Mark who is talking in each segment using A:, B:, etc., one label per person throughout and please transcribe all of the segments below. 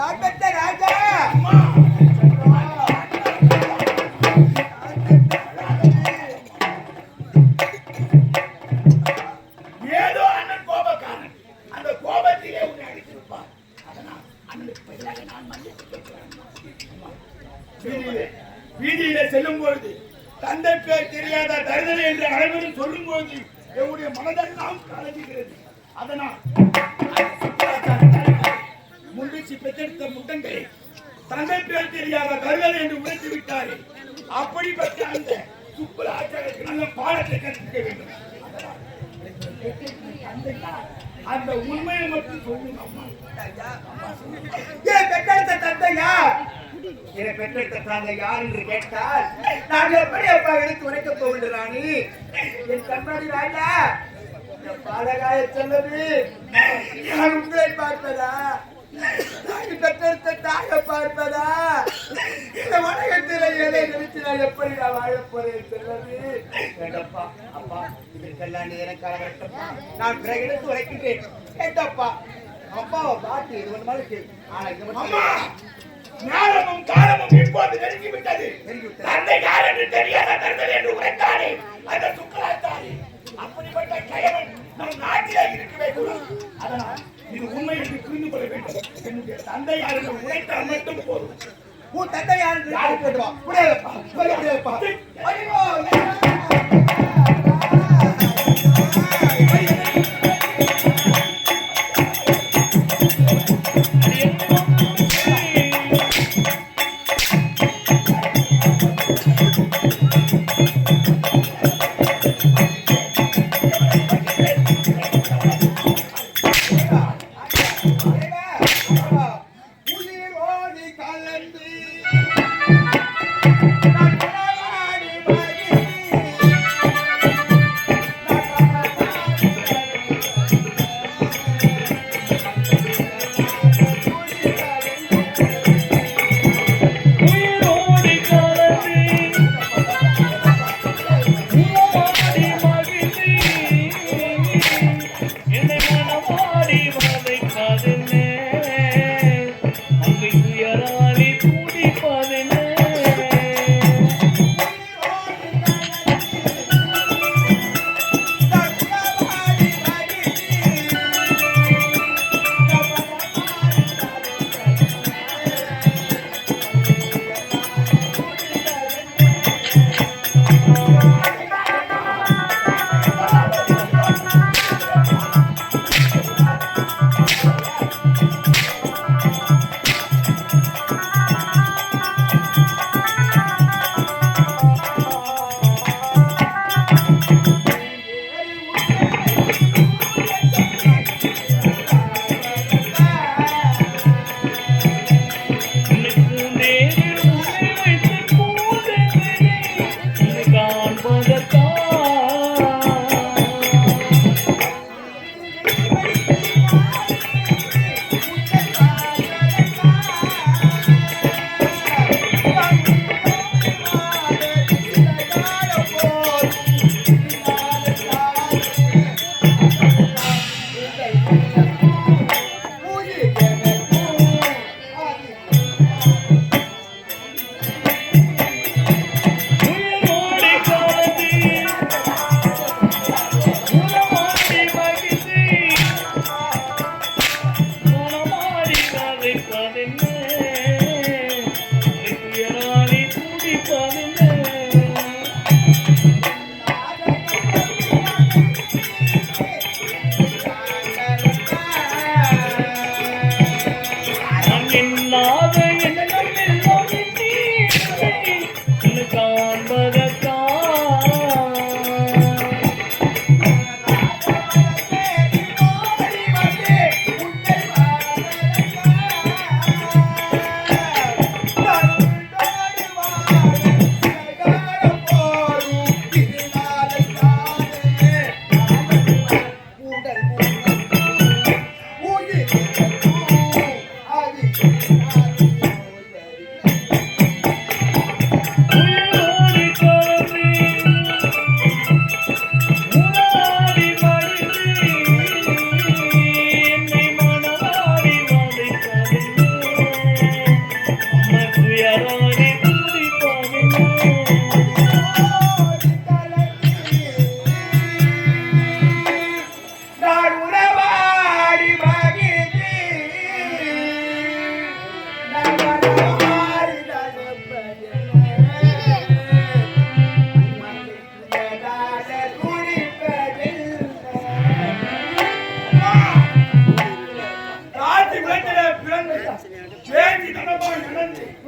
A: நான் ராஜா!
B: முன்வீச்சு பெற்றெடுத்த முட்டங்களை தந்தை பேர் தெரியாத கருவல் என்று உழைத்து விட்டாரே. அப்படிப்பட்ட அந்த சுப்புல ஆச்சாரத்துக்கு நல்ல பாடத்தை கற்பிக்க வேண்டும். அந்த உண்மையை மட்டும் சொல்லுங்க அம்மா.
A: பெற்றெடுத்த தந்தையா? என்னை பெற்றெடுத்த தந்தை யார் என்று கேட்டால் நான் எப்படி அப்பா எடுத்து உரைக்கப் போகின்றானி என் கண்ணாடி ராஜா. பாடகாய செல்லது நான் உங்களை பார்ப்பதா பெற்றெடுத்த தாயை பார்ப்பதா இந்த உலகத்தில் எதை நினைத்து நான் எப்படி நான் வாழப் போறேன் வேண்டப்பா அப்பா இதற்கெல்லாம் எனக்கு வேண்டப்பா நான் பிறகு எடுத்து உரைக்கின்றேன் கேட்டப்பா அப்பாவை பார்த்து இது ஒன்று மாதிரி ஆனா இது மட்டும்
B: அம்மா நேரமும் காலமும் இப்போது
A: நெருங்கிவிட்டது.
B: தந்தை யார் என்று தெரியாத தருதல் என்று உரைத்தாரே அந்த சுக்கராச்சாரி அப்படிப்பட்ட கயவன் நம் நாட்டிலே இருக்கவே கூடாது அதனால் இது உண்மை என்று புரிந்து கொள்ள வேண்டும். என்னுடைய தந்தை யார் என்று உரைத்தால் மட்டும் போதும்.
A: உன் தந்தை யாரு
B: யாரு
A: கேட்டு வா முடியாதுப்பா முடியாதுப்பா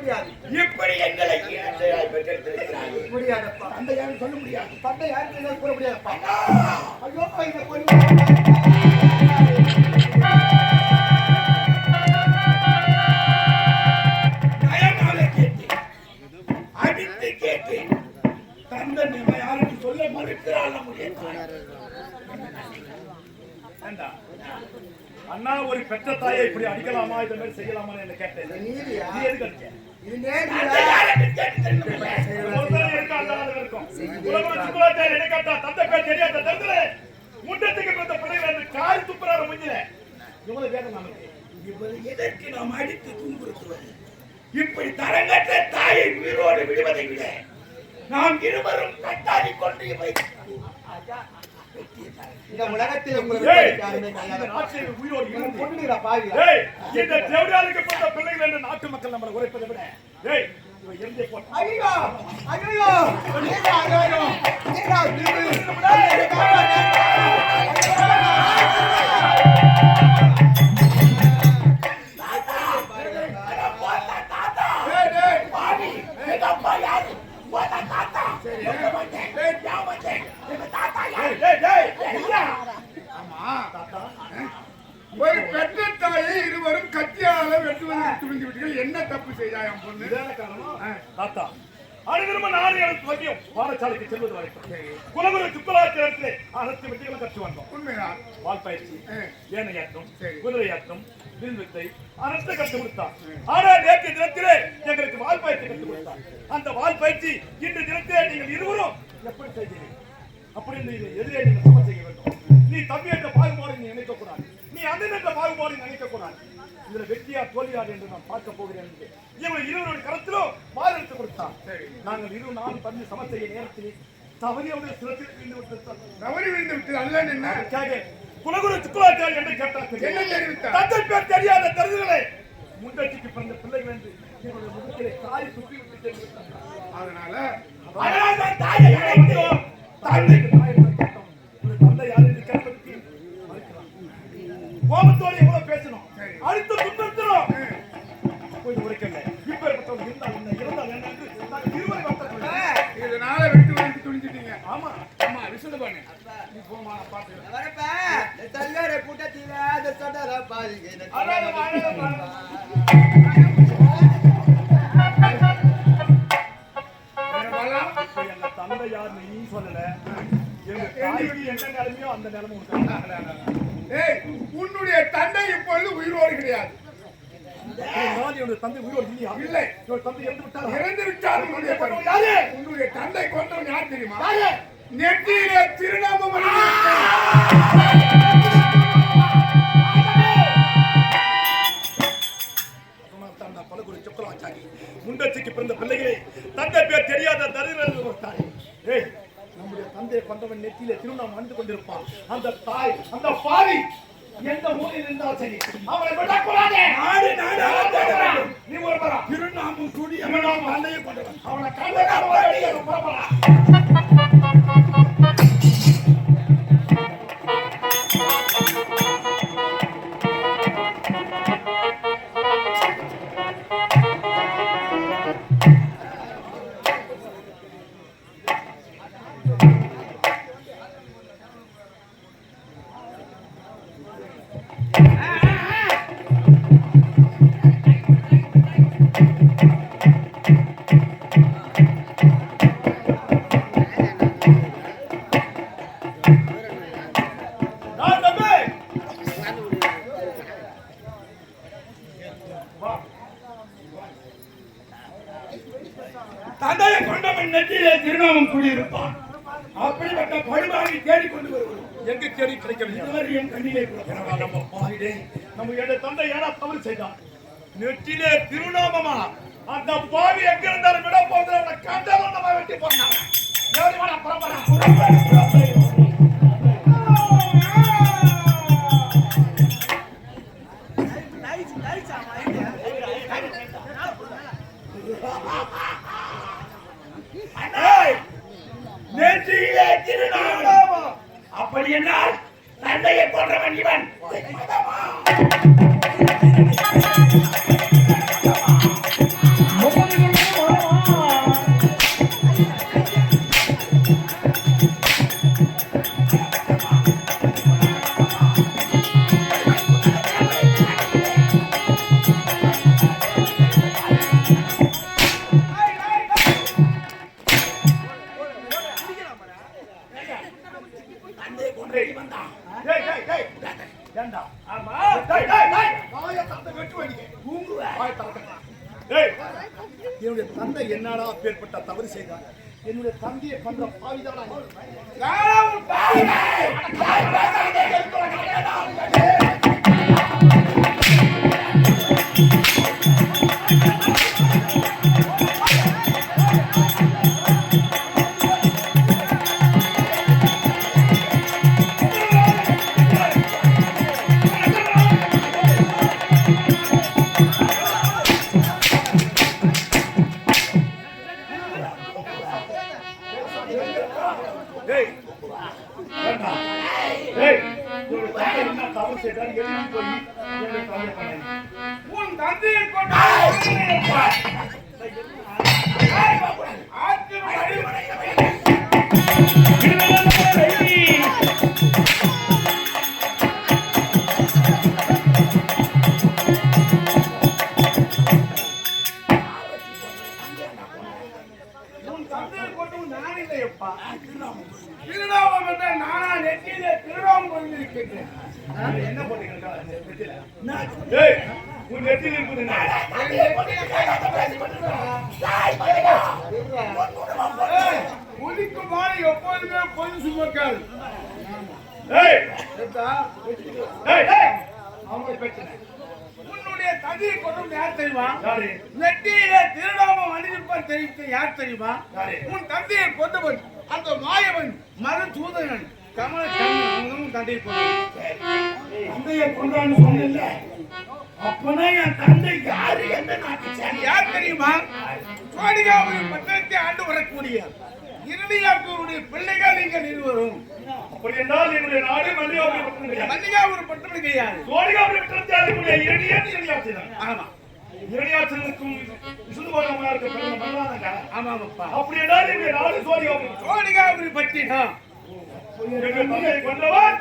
A: முடியாது.
B: இப்படி எங்களை இனத்தையாய் பெற்றெடுத்திருக்கிறார்கள்
A: முடியாதப்பா.
B: அந்த யாரும் சொல்ல முடியாது.
A: தந்தை யாருக்கு கூற முடியாதப்பா! ஐயோ
B: தாய்.
C: ஏண்டா? அண்ணா ஒரு பெற்ற தாயை இப்படி அடிக்கலாமா? இந்த மாதிரி செய்யலாமா என்ன கேட்டேன்.
A: இது?
C: நீ எதுக்கு முண்டத்துக்கு பிறந்த பிள்ளைகள் காரி துப்புறாரு மூஞ்சில. இவ்வளவு வேகம் நமக்கு.
B: இவரை எதற்கு நாம் அடித்து துன்புறுத்துவது? இப்படி தரங்கற்ற தாயை உயிரோடு விடுவதை விட நாம் இருவரும் கட்டாடி கொண்டு
A: இந்த உலகத்தில்
C: பிள்ளைகள் என்று நாட்டு மக்கள் நம்மளை உரைப்பதை விட
A: ஐயோ!
D: துணிந்து விட்டீர்கள் என்ன தப்பு செய்தா என் பொண்ணு?
C: தாத்தா, அனைவரும் நாடு எனக்கு மதியம் பாடசாலைக்கு செல்வது வரைக்கும் குலகுரு சுக்கலாச்சாரத்திலே அனைத்து வித்தைகளும் கற்று வந்தோம்.
D: உண்மைதான்.
C: வால் பயிற்சி. ஏனையாட்டம். குதிரையாட்டம் வில் வித்தை அனைத்து கற்று கொடுத்தார். ஆனா நேற்று தினத்திலே எங்களுக்கு வால் பயிற்சி கற்றுக் கொடுத்தார். அந்த வால் பயிற்சி இன்று தினத்திலே நீங்கள் இருவரும் எப்படி செய்கிறீர்கள் அப்படி எதிரே நீங்கள் சமன் செய்ய வேண்டும். நீ தம்பி என்ற பாகுபாடு நீ நினைக்க கூடாது நீ அண்ணன் என்ற பாகுபாடு நினைக்க கூடாது இதுல வெற்றியா தோல்வியார் என்று நான் பார்க்க போகிறேன் என்று. இவங்க இருவருடைய கருத்திலும் வால் எடுத்து கொடுத்தார் நாங்கள் இரு தம்பி சமன் செய்ய நேரத்தில் தவறியோட சிலத்தில் விழுந்து விட்டு
D: தவறி விழுந்து விட்டது அல்ல என்ன?
C: குலகுரு சுக்குலாச்சாரி என்று கேட்டார்
D: என்ன தெரிவித்தார்?
C: தந்தை பேர் தெரியாத தருதுகளை. முண்டச்சிக்கு பிறந்த பிள்ளைகள் என்று என்னுடைய முகத்திலே காய் துப்பி விட்டு தெரிவித்தார்.
D: அதனால
B: அதனால்தான் தாயை அழைத்து
C: தந்தைக்கு தாய் தந்தை யார் என்று கேட்பதற்கு மறுக்கிறார்.
A: வரப்ப, இந்த தள்ளார கூட்டத்தில அந்த சொடர பாருங்க. இந்த
C: அழகு, அழகு, அழகு.
D: வரலாம்
C: இப்ப எங்க தந்தை யாருன்னு நீ சொல்லல எங்க தாய்க்கு என்ன நிலைமையோ அந்த நிலைமை உனக்கு
D: ஏய் உன்னுடைய தந்தை இப்பொழுது உயிரோடு கிடையாது
C: நான் என்னுடைய தந்தை உயிரோடு இல்லையா
D: இல்லை.
C: தந்தை இறந்து விட்டாரா
D: இறந்து விட்டார் உன்னுடைய தந்தை
C: யாரு?
D: கொண்டவன் யார் தெரியுமா
C: யாரு?
D: நெற்றியிலே திருநாமம் எழுதியிருக்கிறார்.
C: பலகுடி சுக்கரவாச்சாரி முண்டச்சிக்கு பிறந்த பிள்ளைகளே தந்தை பேர் தெரியாத தரிதரர்கள் ஒரு தாய் ஏய் நம்முடைய தந்தையை கொண்டவன் நெத்தியில திருநாமம் அணிந்து கொண்டிருப்பான் அந்த தாய் அந்த பாவி எந்த ஊரில் இருந்தால் சரி அவனை விடக்கூடாதே.
B: நாடு வேண்டும்.
C: நீ ஒரு பரா
B: திருநாமம் சூடி
C: அவனை கண்டா
B: அப்படி என்றால் தந்தையை போன்றவன் இவன்
C: Oh, என்னடா தவறு செய்தார் என்னுடைய தந்தையை பண்ற பாவிதானா
B: உன் தந்தையை கொண்டு கொண்டு நான் இல்லையப்பா திருநாமம் என்ற நானா நெற்றியிலே திருநாமம்
C: என்ன? டேய், உன் நெத்தியில் இருக்குது?
B: புலிக்கும் மாலை எப்போதுமே சுமக்காது
C: பிரச்சனை.
B: தந்தையை கொண்டு யார் தெரியுமா? நெற்றியிலே திருநாமம் அணிவிப்பான் தெரிவித்த யார் தெரியுமா? உன் தந்தையை கொண்டவன் அந்த மாயவன் மறு சூதனன் கமல கண்ணன் தந்தையை
D: கொண்டான்னு சொன்னேன்ல. அப்பனா என் தந்தை யாரு? என்ன
B: யார் தெரியுமா? கோடிகாபுரி பட்டணத்தை ஆண்டு வரக்கூடிய இருளியாக்கூருடைய பிள்ளைகள் இங்க நிறுவரும்
C: அப்படி என்றால் என்னுடைய நாடு மல்லிகாபுரி பட்டணம்.
B: மல்லிகாபுரி பட்டணம் கிடையாது
C: சோழிகாபுரி பட்டணத்தில் இருக்கக்கூடிய இரணியன் இரணியாட்சி தான்.
B: ஆமா
C: இரணியாட்சிக்கும் விசுதுபாகமாக இருக்க பிறந்த மல்லாதங்க.
B: ஆமாப்பா
C: அப்படி என்றால் என்னுடைய நாடு சோழிகாபுரி.
B: கோடிகாபுரி பட்டினம்
C: என்னுடைய தந்தையை கொன்றவர்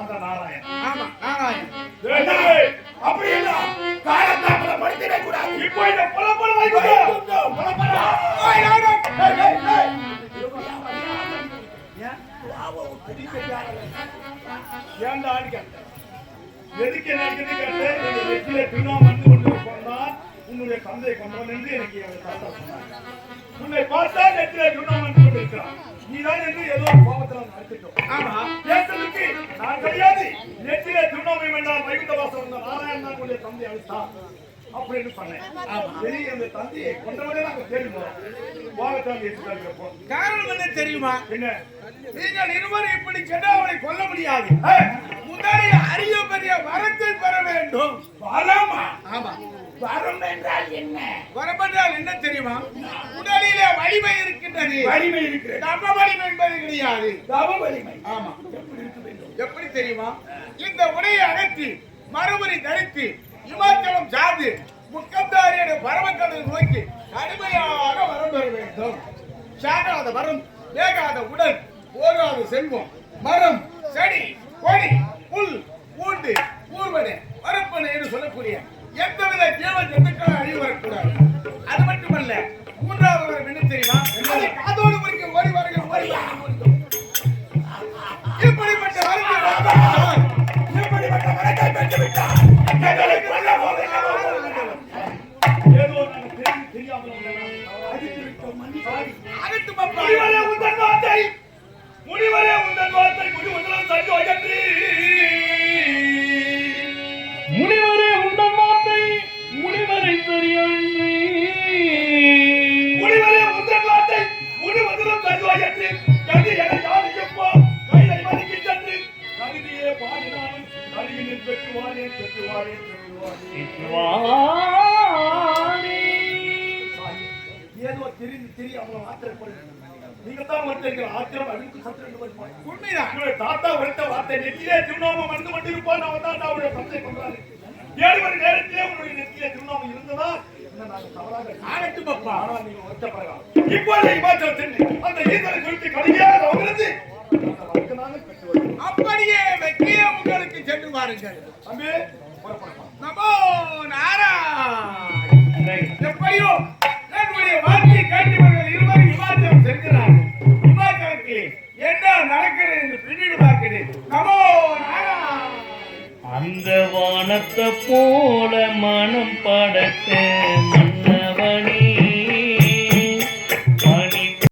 C: அந்த நாராயணன்.
B: ஆமா நாராயணன்
D: அப்படி என்ன கூடாது
C: இப்போ இந்த புலப்பட வைக்கணும்.
B: ஓய், நாராயணன்.
C: ஏன்டா எதுக்கு என்ன வந்து கொண்டு உன்னுடைய தந்தை கொண்டவன் என்று எனக்கு என் தாத்தா உன்னை பார்த்தா நெற்றியிலே பின்னால் வந்து கொண்டிருக்கிறான். நீதான் என்று ஏதோ கோபத்தில் நடத்திட்டோம். பேசுறதுக்கு நான் கிடையாது. நெற்றியிலே திருநாமம் என்றால் வைகுண்ட வாசல் வந்த நாராயணன் தான் உன்னுடைய தந்தை அழைத்தான். அப்படின்னு சொன்னேன். வெளியே அந்த தந்தையை கொண்டவனே நாங்க போ.
B: காரணம் என்ன தெரியுமா?
C: என்ன?
B: நீங்கள் இருவரும் இப்படி சென்றால் அவனை கொல்ல முடியாது. முதலில் அரிய பெரிய வரத்தை பெற வேண்டும்.
D: வரமா?
B: ஆமா.
D: வரம் என்றால் என்ன?
B: வரப்பென்றால் என்ன தெரியுமா? உடலிலே வலிமை இருக்கின்றது.
D: வலிமை இருக்கிறது.
B: நம்ம வலிமை என்பது கிடையாது.
D: தவ வலிமை.
B: ஆமா.
D: எப்படி இருக்க வேண்டும்?
B: எப்படி தெரியுமா? இந்த உடையை அகற்றி மறுபடி தரித்து இமாச்சலம் சார்ந்து முக்கம்தாரியோட பரமக்கடலை நோக்கி கடுமையாக வரம் பெற வேண்டும். சாகாத வரம் வேகாத உடல் போகாத செல்வம் மரம் செடி கொடி புல் பூண்டு ஊர்வனை வரப்பனை என்று சொல்லக்கூடிய எந்தவித ஜீவ ஜந்துக்களும் அழிவு வரக்கூடாது. அது மட்டுமல்ல மூன்றாவது வரம் என்ன தெரியுமா?
C: கொண்டிருப்பான் அவன் தான் அவருடைய தந்தை கொண்டாரு ஏழு மணி நேரத்திலே